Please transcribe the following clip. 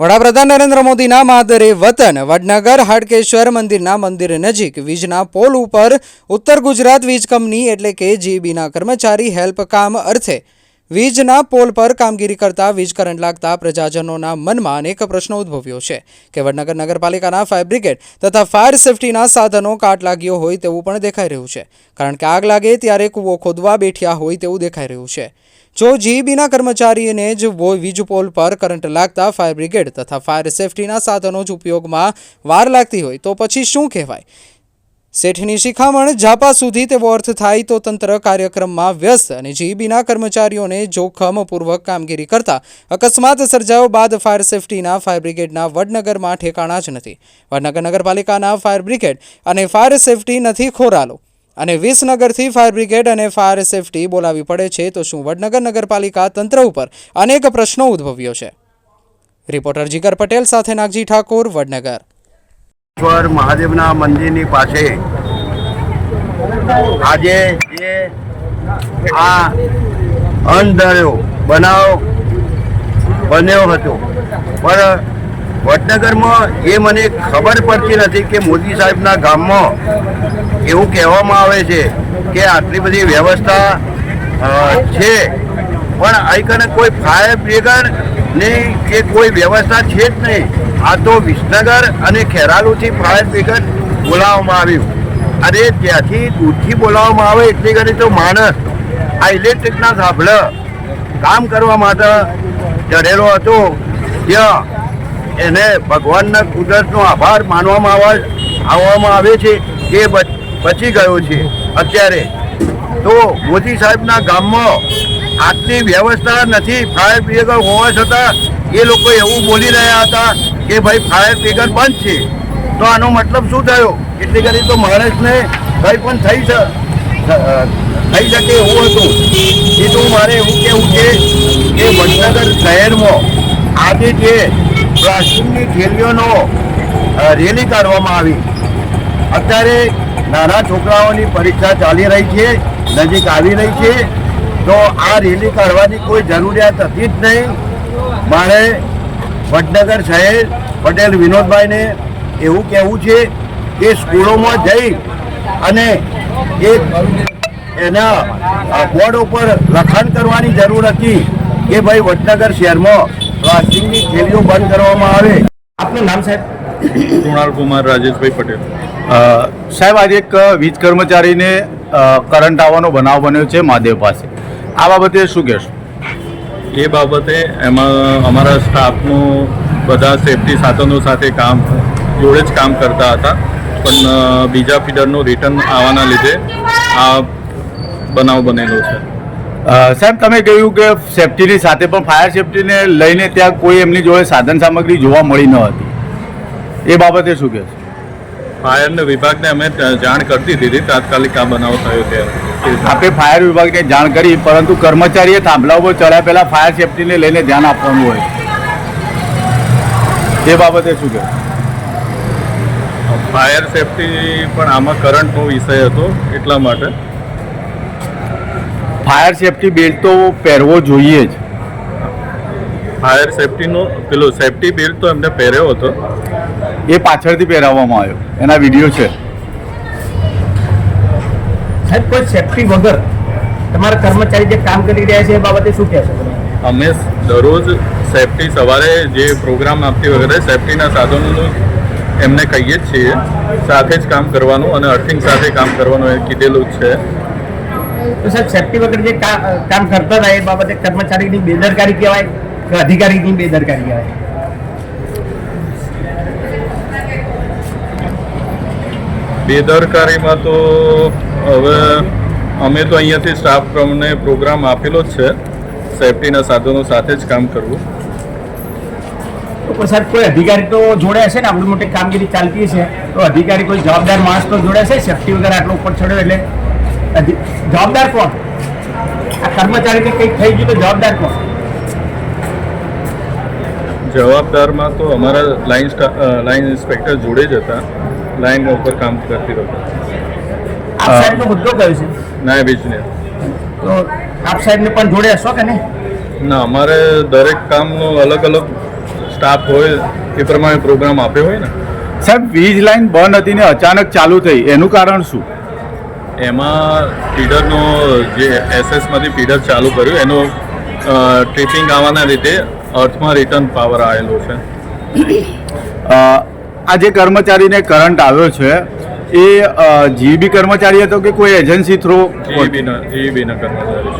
વડાપ્રધાન નરેન્દ્ર મોદીના માદરે વતન, વડનગર, હાડકેશ્વર મંદિરના મંદિર નજીક વીજના પોલ ઉપર ઉત્તર ગુજરાત વીજ કંપની એટલે કે જીબીના કર્મચારી હેલ્પ કામ અર્થે વીજના પોલ પર કામગીરી કરતા વીજ કરંટ લાગતા પ્રજાજનોના મનમાં અનેક પ્રશ્નો ઉદ્ભવ્યો છે કે વડનગર નગરપાલિકાના ફાયર બ્રિગેડ તથા ફાયર સેફટીના સાધનો કાટ લાગ્યો હોય તેવું પણ દેખાઈ રહ્યું છે. કારણ કે આગ લાગે ત્યારે કૂવો ખોદવા બેઠ્યા હોય તેવું દેખાઈ રહ્યું છે. જો જીઈબીના કર્મચારીને જ વીજ પોલ પર કરંટ લાગતા ફાયર બ્રિગેડ તથા ફાયર સેફટીના સાધનો જ ઉપયોગમાં વાર લાગતી હોય તો પછી શું કહેવાય? શેઠની શિખામણ ઝાપા સુધી તેવો અર્થ થાય તો તંત્ર કાર્યક્રમમાં વ્યસ્ત અને જીઈબીના કર્મચારીઓને જોખમપૂર્વક કામગીરી કરતા અકસ્માત સર્જાયો બાદ ફાયર સેફટીના, ફાયર બ્રિગેડના વડનગરમાં ઠેકાણા જ નથી. વડનગર નગરપાલિકાના ફાયર બ્રિગેડ અને ફાયર સેફટી નથી ખોરાલો. અને વિસનગરથી ફાયર બ્રિગેડ અને ફાયર સેફટી બોલાવી પડે છે, તો શું વડનગર નગરપાલિકા તંત્ર ઉપર અનેક પ્રશ્નો ઉદ્ભવ્યો છે. રિપોર્ટર જીગર પટેલ સાથે નાગજી ઠાકોર, વડનગર. મહાદેવના મંદિરની પાસે આજે જે આ બનાવ બન્યો હતો. પણ વડનગરમાં એ મને ખબર પડતી નથી કે મોદી સાહેબના ગામમાં એવું કહેવામાં આવે છે કે આટલી બધી વ્યવસ્થા છે. પણ અહીં કોઈ ફાયર બ્રિગેડની કે કોઈ વ્યવસ્થા છે જ નહીં. આ તો વિસનગર અને ખેરાલુથી ફાયર બ્રિગેડ બોલાવવામાં આવ્યું. અરે ત્યાંથી દૂરથી બોલાવવામાં આવે એટલી કરી તો માણસ. આ ઇલેક્ટ્રિકના થાંભલા કામ કરવા માટે ચઢેલો હતો. ત્યાં એને ભગવાનના કુદરતનો આભાર માનવામાં આવે આવવામાં આવે છે કે બચ- ગયો છે. અત્યારે તો મોદી સાહેબના ગામમાં આટલી વ્યવસ્થા નથી ફાયર બ્રિગેડ હોવા છતાં એ લોકો એવું બોલી રહ્યા હતા કે ભાઈ ફાયર બ્રિગેડ બંધ છે. તો આનો મતલબ શું થયો? એટલી કરી તો માણસને કંઈ પણ થઈ થઈ શકે એવું હતું. એ તો મારે એવું કહેવું છે કે વડનગર શહેરમાં આજે જે પ્લાસ્ટિકની થેલીઓનો રેલી કાઢવામાં આવી. અત્યારે નાના છોકરાઓની પરીક્ષા ચાલી રહી છે નજીક આવી રહી છે. તો આ રેલી કાઢવાની કોઈ જરૂરિયાત હતી જ નહીં. મારે વડનગર શહેર પટેલ વિનોદભાઈને એવું કહેવું છે કે સ્કૂલોમાં જઈ અને એક એના બોર્ડ ઉપર લખાણ કરવાની જરૂર હતી કે ભાઈ વડનગર શહેરમાં પ્લાસ્ટિકની થેલીઓ બંધ કરવામાં આવે. આપનું નામ સાહેબ? કુણાલ કુમાર રાજેશભાઈ પટેલ. સાહેબ આજે એક વીજ કર્મચારીને કરંટ આવવાનો બનાવ બન્યો છે મહાદેવ પાસે. આ બાબતે શું કહેશો? એ બાબતે એમાં અમારા સ્ટાફનું બધા સેફટી સાધનો સાથે કામ જોડે જ કામ કરતા હતા. પણ બીજા ફીડરનું રિટર્ન આવવાના લીધે આ બનાવ બનેલો છે. સાહેબ તમે કહ્યું કે સેફટીની સાથે પણ ફાયર સેફટીને લઈને ત્યાં કોઈ એમની જોડે સાધન સામગ્રી જોવા મળી ન હતી. એ બાબતે શું કહેશો? ફાયરને વિભાગને અમે જાણ કરી દીધી. તાત્કાલિક આ બનાવ થયો ત્યારે આપે ફાયર વિભાગને જાણ કરી પરંતુ કર્મચારીએ થાંભલા ઉપર ચડ્યા પહેલા ફાયર સેફટીને લઈને ધ્યાન આપવાનું હોય. એ બાબતે શું કહેશો ફાયર સેફટી પણ આમાં કરંટનો વિષય હતો એટલા માટે. ફાયર સેફટી બેલ્ટ તો પહેરવો જોઈએ જ. ફાયર સેફટીનો પેલો સેફટી બેલ્ટ તો એમને પહેર્યો હતો. એ પાછળથી પહેરાવવામાં આવ્યો. એના વીડિયો છે. સાહેબ કોઈ સેફટી વગર તમારા કર્મચારી જે કામ કરી રહ્યા છે એ બાબતે શું કહેશો અમે દરરોજ સેફટી સવારે જે પ્રોગ્રામ આપતી વગેરે સેફટીના સાધનોનું એમને કહીએ જ છીએ. સાથે જ કામ કરવાનું અને અર્થિંગ સાથે કામ કરવાનું એ કીધેલું જ છે. તો સાહેબ સેફટી વગર જે કામ કરતા હતા એ બાબતે કર્મચારીની બેદરકારી કહેવાય કે અધિકારીની બેદરકારી કહેવાય? બેદરકારીમાં તો હવે અમે તો અહીંયાથી સ્ટાફ પ્રમાણે પ્રોગ્રામ આપેલો જ છે. સેફટીના સાધનો સાથે જ કામ કરવું. તો સાહેબ કોઈ અધિકારી તો જોડે હશે ને? આપણી મોટી કામગીરી ચાલતી છે તો અધિકારી કોઈ જવાબદાર માણસ તો જોડે છે સેફટી વગર આટલો ઉપર ચડ્યો એટલે જવાબદાર કોણ? આ કર્મચારીને કંઈક થઈ ગયું તો જવાબદાર કોણ? જવાબદારમાં તો અમારા લાઇન લાઇન ઇન્સ્પેક્ટર જોડે જ હતા. લાઇન ઉપર કામ કરતી રહો આપ સાહેબનો મુદ્દો કયો છે? નાયબ ઇજનેર તો આપ સાહેબને પણ જોડે હશો કે નહીં? ના અમારે દરેક કામનો અલગ અલગ સ્ટાફ હોય એ પ્રમાણે પ્રોગ્રામ આપ્યો હોય ને. સાહેબ વીજ લાઇન બંધ હતી ને અચાનક ચાલુ થઈ. એનું કારણ શું? એમાં ફીડરનો જે એસએસમાંથી ફીડર ચાલુ કર્યું એનું ટ્રિપિંગ આવવાના લીધે અર્થમાં રિટર્ન પાવર આવેલો છે. આ જે કર્મચારીને કરંટ આવ્યો છે, એ જીબી કર્મચારી હતો કે કોઈ એજન્સી થ્રુ જીઈબીના જીઈબીના કર્મચારી